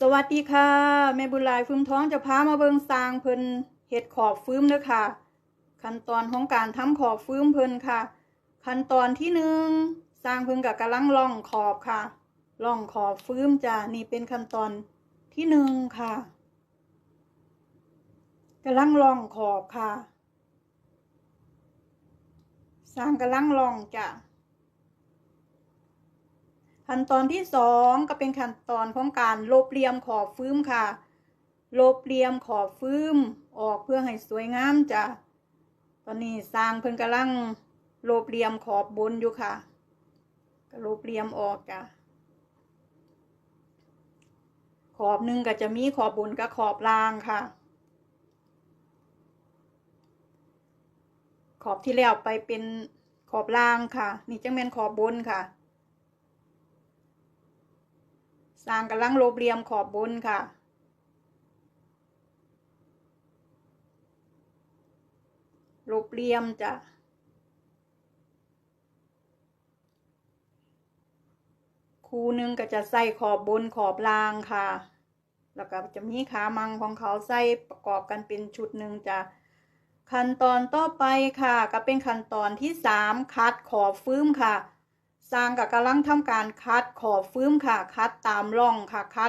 สวัสดีค่ะแม่บุญลายฟื้มท้องจะพามาเบิงสางเพิ่นเห็ดขอบฟื้มเด้อค่ะ ขั้นตอนของการทำขอบฟื้มเพิ่นค่ะ ขั้นตอนที่หนึ่งสางเพิ่นกับกำลังล่องขอบค่ะล่องขอบฟื้มจ้ะนี่เป็นขั้นตอนที่หนึ่งค่ะกำลังล่องขอบค่ะสางกำลังล่องจ้ะ ขั้นตอนที่สองก็เป็นขั้นตอนของการลบเหลี่ยมขอบฟื้มค่ะ ลบเหลี่ยมขอบฟื้มออกเพื่อให้สวยงามจ้ะ ตอนนี้สร้างเพิ่นกำลังลบเหลี่ยมขอบบนอยู่ค่ะก็ลบเหลี่ยมออกจ้ะ ขอบหนึ่งก็จะมีขอบบนกับขอบล่างค่ะ ขอบที่แล้วไปเป็นขอบล่างค่ะ นี่จังเป็นขอบบนค่ะ สร้างกำลังลบเหลี่ยมขอบบนค่ะ ลบเหลี่ยมจ้ะคูหนึ่งก็จะใส่ขอบบนขอบล่างค่ะ แล้วก็จะมีขามังของเขาใส่ประกอบกันเป็นชุดหนึ่งจ้ะขั้นตอนต่อไปค่ะ ก็เป็นขั้นตอนที่สามคัดขอบฟื้มค่ะ สร้างกับกำลังทำการคัดขอบฟื้มค่ะ คัดตามร่องค่ะ คัด